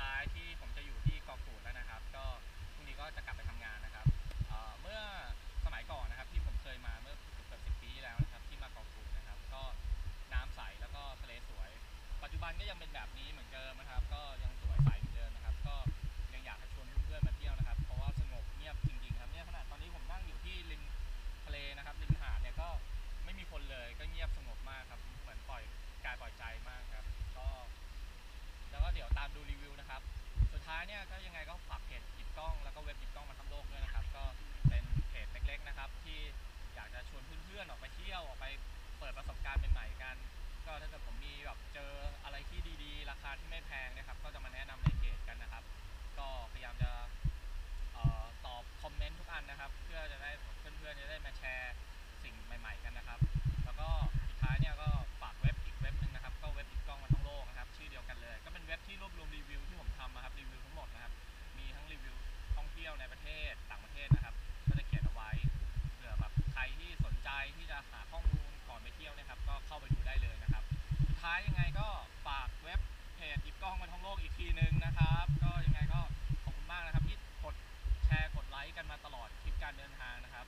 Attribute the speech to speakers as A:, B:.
A: ท้ายที่ผมจะอยู่ที่เกาะกูดแล้วนะครับ ก็พรุ่งนี้ก็จะกลับไปทำงานนะครับเมื่อสมัยก่อนนะครับที่ผมเคยมาเมื่อเกือบสิบปีแล้วนะครับ ที่มาเกาะกูดนะครับ ก็น้ำใสแล้วก็ทะเลสวย ปัจจุบันก็ยังเป็นแบบนี้เหมือนเดิมนะครับ ก็ยัง ที่ยวออกไปเปิดประสบการณ์ใหม่ๆกัน ก็ถ้าเกิดผมมีแบบเจออะไรที่ดีๆ ราคาที่ไม่แพงนะครับ ก็จะมาแนะนำในเพจกันนะครับ ก็พยายามจะออตอบคอมเมนต์ทุกอันนะครับ เพื่อจะได้เพื่อนๆจะได้มาแชร์สิ่งใหม่ ๆกันนะครับ แล้วก็สุดท้ายเนี่ยก็ฝากเว็บอีกเว็บหนึ่งนะครับ ก็เว็บอีกกล้องมาทั้งโลกนะครับ ชื่อเดียวกันเลย ก็เป็นเว็บที่รวบรวมรีวิวที่ผมทำนะครับรีวิว จหยิบกล้องมาท่องโลกอีกทีหนึ่งนะครับ ก็ยังไงก็ขอบคุณมากนะครับที่กดแชร์กดไลค์กันมาตลอดคลิปการเดินทางนะครับ